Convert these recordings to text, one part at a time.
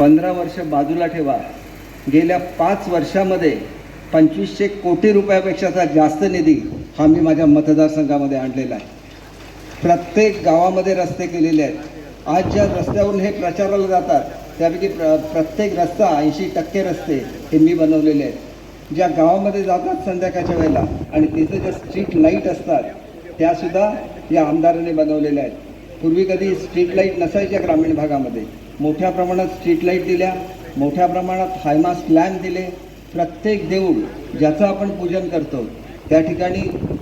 पंधरा वर्ष बाजूला ठेवा. गेल्या पाच वर्षामध्ये पंचवीसशे कोटी रुपयापेक्षाचा जास्त निधी हा मी माझ्या मतदारसंघामध्ये आणलेला आहे. प्रत्येक गावामध्ये रस्ते केलेले आहेत. आज ज्या रस्त्यावरून हे प्रचाराला जातात त्यापैकी प्र प्रत्येक रस्ता ऐंशी टक्के रस्ते हे मी बनवलेले आहेत. ज्या गावामध्ये जातात संध्याकाळच्या वेळेला आणि तिथे ज्या स्ट्रीट लाइट असतात त्यासुद्धा या आमदाराने बनवलेल्या आहेत. पूर्वी कधी स्ट्रीट लाइट नसायच्या ग्रामीण भागामध्ये. मोठ्या प्रमाणात स्ट्रीट लाइट दिल्या मोठ्या प्रमाणात हायमास लॅम्प दिले. प्रत्येक देऊळ ज्याचं आपण पूजन करतो त्या ठिकाणी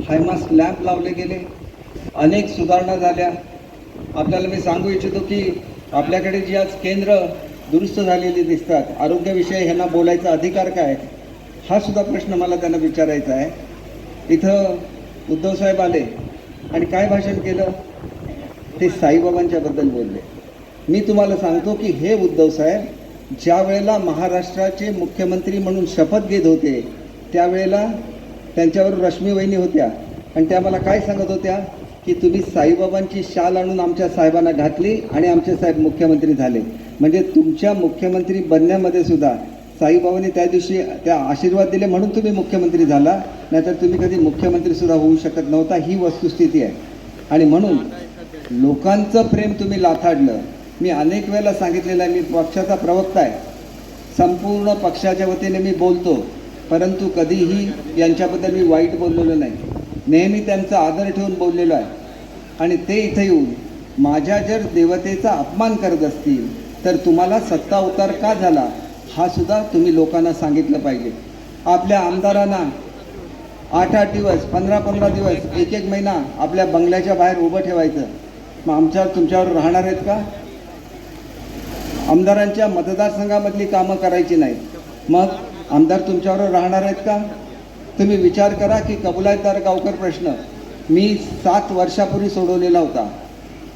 हायमास लॅम्प लावले गेले. अनेक सुधारणा झाल्या. आपल्याला मी सांगू इच्छितो की आपल्याकडे जी आज केंद्र दुरुस्त झालेली दिसतात आरोग्यविषयी ह्यांना बोलायचा अधिकार काय? हा सुद्धा प्रश्न मला त्यांना विचारायचा आहे. इथं उद्धवसाहेब आले आणि काय भाषण केलं? ते साईबाबांच्याबद्दल बोलले. मी तुम्हाला सांगतो की हे उद्धवसाहेब ज्या वेळेला महाराष्ट्राचे मुख्यमंत्री म्हणून शपथ घेत होते त्यावेळेला त्यांच्यावर रश्मी वहिनी होत्या. आणि त्या मला काय सांगत होत्या? की तुम्ही साईबाबांची शाल आणून आमच्या साहेबांना घातली आणि आमचे साहेब मुख्यमंत्री झाले. म्हणजे तुमच्या मुख्यमंत्री बनण्यामध्ये सुद्धा साईबाबांनी त्या दिवशी त्या आशीर्वाद दिले म्हणून तुम्ही मुख्यमंत्री झाला नाहीतर तुम्ही कधी मुख्यमंत्री सुद्धा होऊ शकत नव्हता ही वस्तुस्थिती आहे. आणि म्हणून लोकांचं प्रेम तुम्ही लाथाडलं. मी अनेक वेळेला सांगितलेलं आहे मी पक्षाचा प्रवक्ता आहे. संपूर्ण पक्षाच्या वतीने मी बोलतो परंतु कधीही यांच्याबद्दल मी वाईट बोललेलो नाही. नेहमी त्यांचा आदर ठेवून बोललेलो आहे. आणि ते इथं येऊन माझ्या जर देवतेचा अपमान करत असतील तर तुम्हाला सत्ता उतार का झाला हा सुद्धा तुम्ही लोकांना सांगितलं पाहिजे. आपल्या आमदारांना आठ आठ दिवस पंधरा पंधरा दिवस एक एक महिना आपल्या बंगल्याच्या बाहेर उभं ठेवायचं. मग आमच्यावर तुमच्यावर राहणार आहेत का? आमदारांच्या मतदारसंघामधली कामं करायची नाहीत. मग आमदार तुमच्यावर राहणार आहेत का? तुम्ही विचार करा की कबुलातदार गावकर प्रश्न. मी सात वर्षापूर्वी सोडवलेला होता.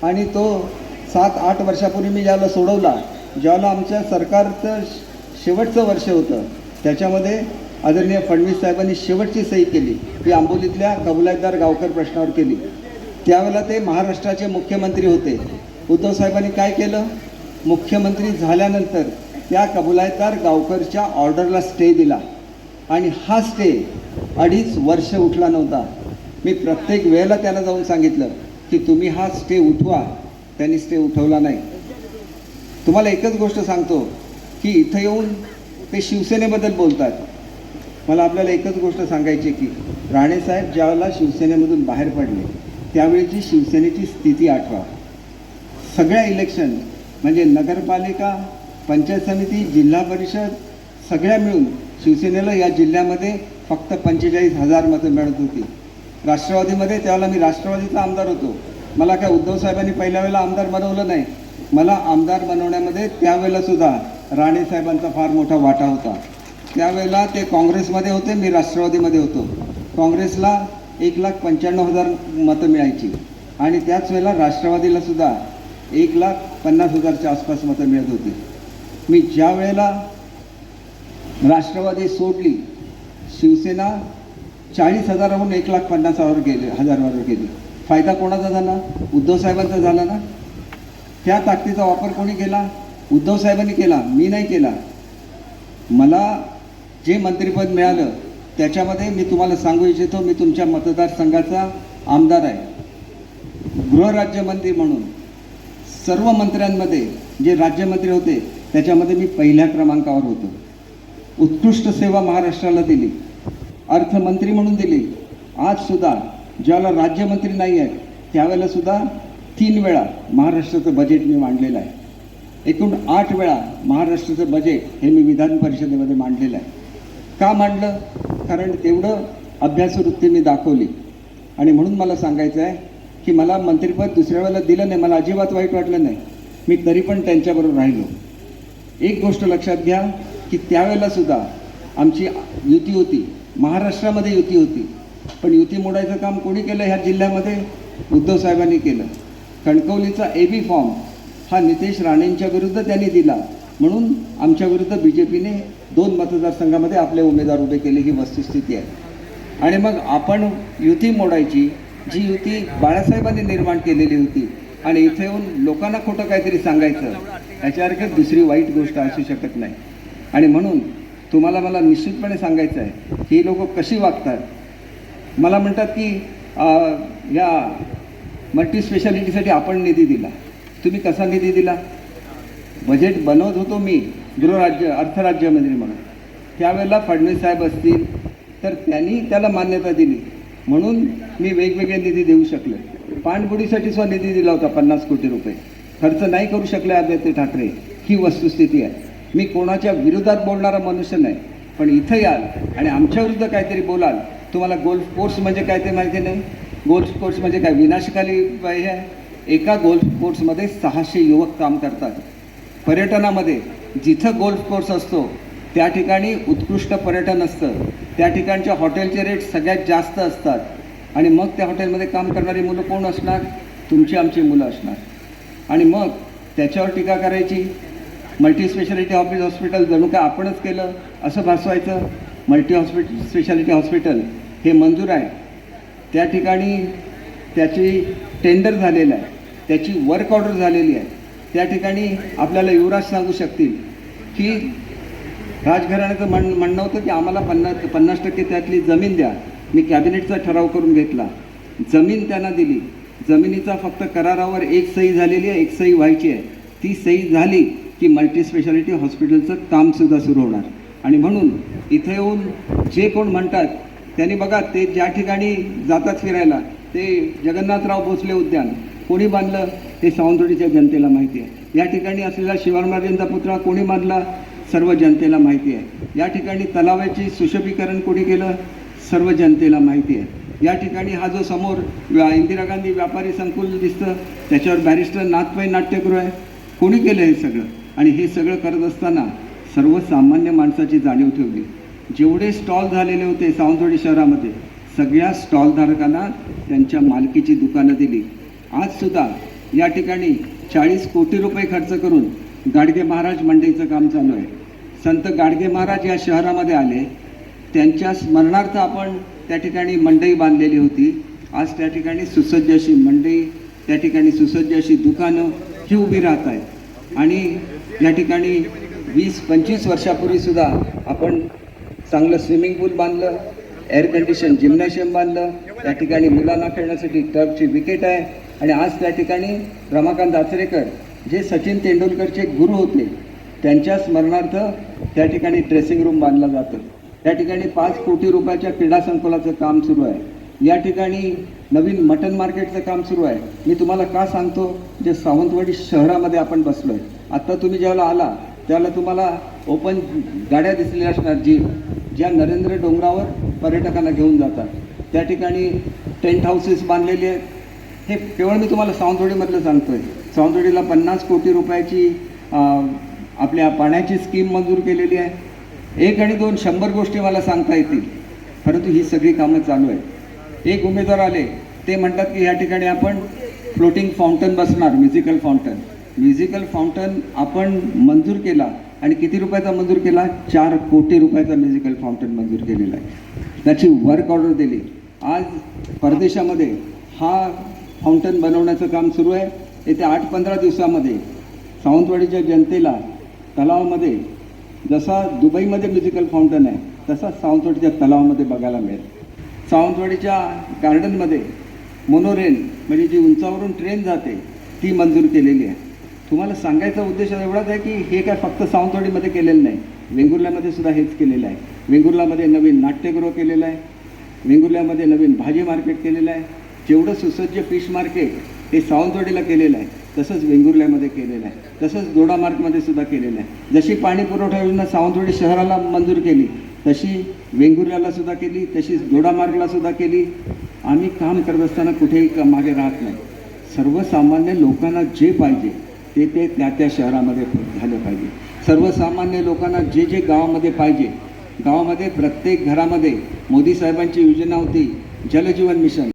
आणि तो सात आठ वर्षापूर्वी मी ज्याला सोडवला ज्याला आमच्या सरकारचं शेवटचं वर्ष होतं. त्याच्यामध्ये आदरणीय फडणवीस साहेबांनी शेवटची सही केली. ती आंबोलीतल्या कबुलातदार गावकर प्रश्नावर केली. त्यावेळेला ते महाराष्ट्राचे मुख्यमंत्री होते. उद्धव साहेबांनी काय केलं? मुख्यमंत्री झाल्यानंतर त्या कबुलातदार गावकरच्या ऑर्डरला स्टे दिला. आणि हा स्टे अडीच वर्ष उठला नव्हता. मी प्रत्येक वेळेला त्यांना जाऊन सांगितलं की तुम्ही हा स्टे उठवा. त्यांनी स्टे उठवला नाही. तुम्हाला एकच गोष्ट सांगतो की इथं येऊन ते शिवसेनेबद्दल बोलतात. मला आपल्याला एकच गोष्ट सांगायची की राणेसाहेब ज्यावेळेला शिवसेनेमधून बाहेर पडले त्यावेळेची शिवसेनेची स्थिती आठवा. सगळ्या इलेक्शन म्हणजे नगरपालिका पंचायत समिती जिल्हा परिषद सगळ्या मिळून शिवसेनेला या जिल्ह्यामध्ये फक्त पंचेचाळीस हजार मतं मिळत होती. राष्ट्रवादीमध्ये त्यावेळेला मी राष्ट्रवादीचा आमदार होतो. मला काय उद्धव साहेबांनी पहिल्या वेळेला आमदार बनवलं नाही. मला आमदार बनवण्यामध्ये त्यावेळेलासुद्धा राणेसाहेबांचा फार मोठा वाटा होता. त्यावेळेला ते काँग्रेसमध्ये होते मी राष्ट्रवादीमध्ये होतो. काँग्रेसला एक लाख पंच्याण्णव हजार मतं मिळायची. आणि त्याच वेळेला राष्ट्रवादीलासुद्धा एक लाख पन्नास हजारच्या आसपास मतं मिळत होती. मी ज्या वेळेला राष्ट्रवादी सोडली शिवसेना चाळीस हजाराहून एक लाख पन्नास हजार गेले हजारावर गेली. फायदा कोणाचा झाला? उद्धव साहेबांचा झाला ना? त्या ताकदीचा वापर कोणी केला? उद्धव साहेबांनी केला मी नाही केला. मला जे मंत्रिपद मिळालं त्याच्यामध्ये मी तुम्हाला सांगू इच्छितो मी तुमच्या मतदारसंघाचा आमदार आहे. गृहराज्यमंत्री म्हणून. सर्व मंत्र्यांमध्ये जे राज्यमंत्री होते त्याच्यामध्ये मी पहिल्या क्रमांकावर होतो. उत्कृष्ट सेवा महाराष्ट्राला दिली. अर्थमंत्री म्हणून दिली. आज सुद्धा राज्यमंत्री नाही आहेत त्यावेळेलासुद्धा तीन वेळा महाराष्ट्राचं बजेट मी मांडलेलं आहे. एकूण आठ वेळा महाराष्ट्राचं बजेट हे मी विधान परिषदेमध्ये मांडलेलं आहे. का मांडलं? कारण तेवढं अभ्यासवृत्ती मी दाखवली. आणि म्हणून मला सांगायचं आहे की मला मंत्रिपद दुसऱ्या वेळेला दिलं नाही मला अजिबात वाईट वाटलं नाही. मी तरी पण त्यांच्याबरोबर राहिलो. एक गोष्ट लक्षात घ्या की त्यावेळेला सुद्धा आमची युती होती. महाराष्ट्रामध्ये युती होती. पण युती मोडायचं काम कोणी केलं ह्या जिल्ह्यामध्ये? उद्धव साहेबांनी केलं. कणकवलीचा ए बी फॉर्म हा नितेश राणेंच्या विरुद्ध त्यांनी दिला. म्हणून आमच्या विरुद्ध बी जे पीने दोन मतदारसंघामध्ये आपले उमेदवार उभे केले ही वस्तुस्थिती आहे. आणि मग आपण युती मोडायची जी युती बाळासाहेबांनी निर्माण केलेली होती. आणि इथे येऊन लोकांना खोटं काहीतरी सांगायचं याच्यासारखी दुसरी वाईट गोष्ट असू शकत नाही. आणि म्हणून तुम्हाला मला निश्चितपणे सांगायचं आहे ही लोक कशी वागतात? मला म्हणतात की या मल्टी स्पेशालिटीसाठी आपण निधी दिला. तुम्ही कसा निधी दिला? बजेट बनवत होतो मी गृहराज्य अर्थराज्यमंत्री म्हणून. त्यावेळेला फडणवीस साहेब असतील तर त्यांनी त्याला मान्यता दिली. म्हणून मी वेगवेगळे निधी देऊ शकले. पाणबुडीसाठी सुद्धा निधी दिला होता पन्नास कोटी रुपये. खर्च नाही करू शकले आदित्य ठाकरे. ही वस्तुस्थिती आहे. मी कोणाच्या विरोधात बोलणारा मनुष्य नाही पण इथं याल आणि आमच्या विरुद्ध काहीतरी बोलाल तुम्हाला गोल्फ कोर्स म्हणजे काय ते माहिती नाही? गोल्फ कोर्स म्हणजे काय? विनाशकाली हे आहे. एका गोल्फ कोर्समध्ये सहाशे युवक काम करतात. पर्यटनामध्ये जिथं गोल्फ कोर्स असतो त्या ठिकाणी उत्कृष्ट पर्यटन असतं. त्या ठिकाणच्या हॉटेलचे रेट सगळ्यात जास्त असतात. आणि मग त्या हॉटेलमध्ये काम करणारी मुलं कोण असणार? तुमची आमची मुलं असणार. आणि मग त्याच्यावर टीका करायची. मल्टी स्पेशालिटी ऑफिस हॉस्पिटल जणू काय आपणच केलं? असं भासवायचं? मल्टी हॉस्पिटल स्पेशालिटी हॉस्पिटल हे मंजूर आहे. त्या ठिकाणी त्याची टेंडर झालेलं आहे. त्याची वर्क ऑर्डर झालेली आहे. त्या ठिकाणी आपल्याला युवराज सांगू शकतील की राजघराण्याचं म्हण म्हणणं होतं की आम्हाला पन्नास पन्नास टक्के त्यातली जमीन द्या. मी कॅबिनेटचा ठराव करून घेतला. जमीन त्यांना दिली. जमिनीचा फक्त करारावर एक सही झालेली आहे एक सही व्हायची आहे. ती सही झाली की मल्टी स्पेशालिटी हॉस्पिटलचं कामसुद्धा सुरू होणार. आणि म्हणून इथे येऊन जे कोण म्हणतात त्यांनी बघा ते ज्या ठिकाणी जातात फिरायला ते जगन्नाथराव भोसले उद्यान. कोणी बांधलं? हे सावंतवाडीच्या जनतेला माहिती आहे. या ठिकाणी असलेला शिवाजीराजेंचा पुतळा कोणी बांधला? सर्व जनतेला माहिती आहे. या ठिकाणी तलावाची सुशोभीकरण कोणी केलं? सर्व जनतेला माहिती आहे. या ठिकाणी हा जो समोर व्या- इंदिरा गांधी व्यापारी संकुल दिसतं त्याच्यावर बॅरिस्टर नाथपाई नाट्यगृह आहे. कोणी केलं हे सगळं? आणि हे सगळं करत असताना सर्वसामान्य माणसाची जाणीव ठेवली. जेवढे स्टॉल झालेले होते सावंतवाडी शहरामध्ये सगळ्या स्टॉलधारकांना त्यांच्या मालकीची दुकानं दिली. आजसुद्धा या ठिकाणी चाळीस कोटी रुपये खर्च करून गाडगे महाराज मंडईचं काम चालू आहे. संत गाडगे महाराज या शहरामध्ये आले. त्यांच्या स्मरणार्थ आपण त्या ठिकाणी मंडई बांधलेली होती. आज त्या ठिकाणी सुसज्ज अशी मंडई त्या ठिकाणी सुसज्ज अशी दुकानं ही उभी राहत आहेत. आणि या ठिकाणी वीस पंचवीस वर्षापूर्वीसुद्धा आपण चांगलं स्विमिंग पूल बांधलं एअर कंडिशन जिम्नॅशियम बांधलं. त्या ठिकाणी मुलांना खेळण्यासाठी टर्फची विकेट आहे. आणि आज त्या ठिकाणी रमाकांत आचरेकर जे सचिन तेंडुलकरचे गुरु होते त्यांच्या स्मरणार्थ त्या ठिकाणी ड्रेसिंग रूम बांधला जातं. त्या ठिकाणी पाच कोटी रुपयाच्या क्रीडा संकुलाचं काम सुरू आहे. या ठिकाणी नवीन मटन मार्केटचं काम सुरू आहे. मी तुम्हाला का सांगतो? जे सावंतवाडी शहरामध्ये आपण बसलो आहे आत्ता तुम्ही ज्यावेळेला आला त्यावेळेला तुम्हाला ओपन गाड्या दिसलेल्या असणार जी ज्या नरेंद्र डोंगरावर पर्यटकांना घेऊन जातात. त्या ठिकाणी टेंट हाऊसेस बांधलेले आहेत. हे केवळ मी तुम्हाला सावंतवाडीमधलं सांगतोय. सावंतवाडीला पन्नास कोटी रुपयाची आपल्या पाण्याची स्कीम मंजूर केलेली आहे. एक आणि दोन शंभर गोष्टी मला सांगता येतील. परंतु ही सगळी कामं चालू आहेत. एक उमेदवार आले ते म्हणतात की या ठिकाणी आपण फ्लोटिंग फाउंटन बसणार म्युझिकल फाउंटन म्युझिकल फाउंटन आपण मंजूर केला आणि किती रुपयाचा मंजूर केला? चार कोटी रुपयाचा म्युझिकल फाउंटन मंजूर केलेला आहे. त्याची वर्क ऑर्डर दिली. आज परदेशामध्ये हा फाउंटन बनवण्याचं काम सुरू आहे. येत्या आठ पंधरा दिवसामध्ये सावंतवाडीच्या जनतेला तलावामध्ये जसा दुबईमध्ये म्युझिकल फाउंटन आहे तसा सावंतवाडीच्या तलावामध्ये बघायला मिळेल. सावंतवाडीच्या गार्डनमध्ये मोनोरेल म्हणजे जी उंचावरून ट्रेन जाते ती मंजूर केलेली आहे. तुम्हाला सांगायचा उद्देश एवढाच आहे की हे काय फक्त सावंतवाडीमध्ये केलेलं नाही वेंगुर्ल्यामध्ये सुद्धा हेच केलेलं आहे. वेंगुर्ल्यामध्ये नवीन नाट्यगृह केलेलं आहे. वेंगुर्ल्यामध्ये नवीन भाजी मार्केट केलेलं आहे. जेवढं सुसज्ज फिश मार्केट हे सावंतवाडीला केलेलं आहे तसंच वेंगुर्ल्यामध्ये केलेलं आहे तसंच दोडामार्गमध्ये सुद्धा केलेलं आहे. जशी पाणी पुरवठा योजना सावंतवाडी शहराला मंजूर केली तशी वेंगुर्ल्याला सुद्धा केली तशीच दोडामार्गला सुद्धा केली. आम्ही काम करत असताना कुठेही मागे राहत नाही. सर्वसामान्य लोकांना जे पाहिजे ते ते त्या त्या शहरामध्ये झालं पाहिजे. सर्वसामान्य लोकांना जे जे गावामध्ये पाहिजे गावामध्ये प्रत्येक घरामध्ये मोदी साहेबांची योजना होती जलजीवन मिशन.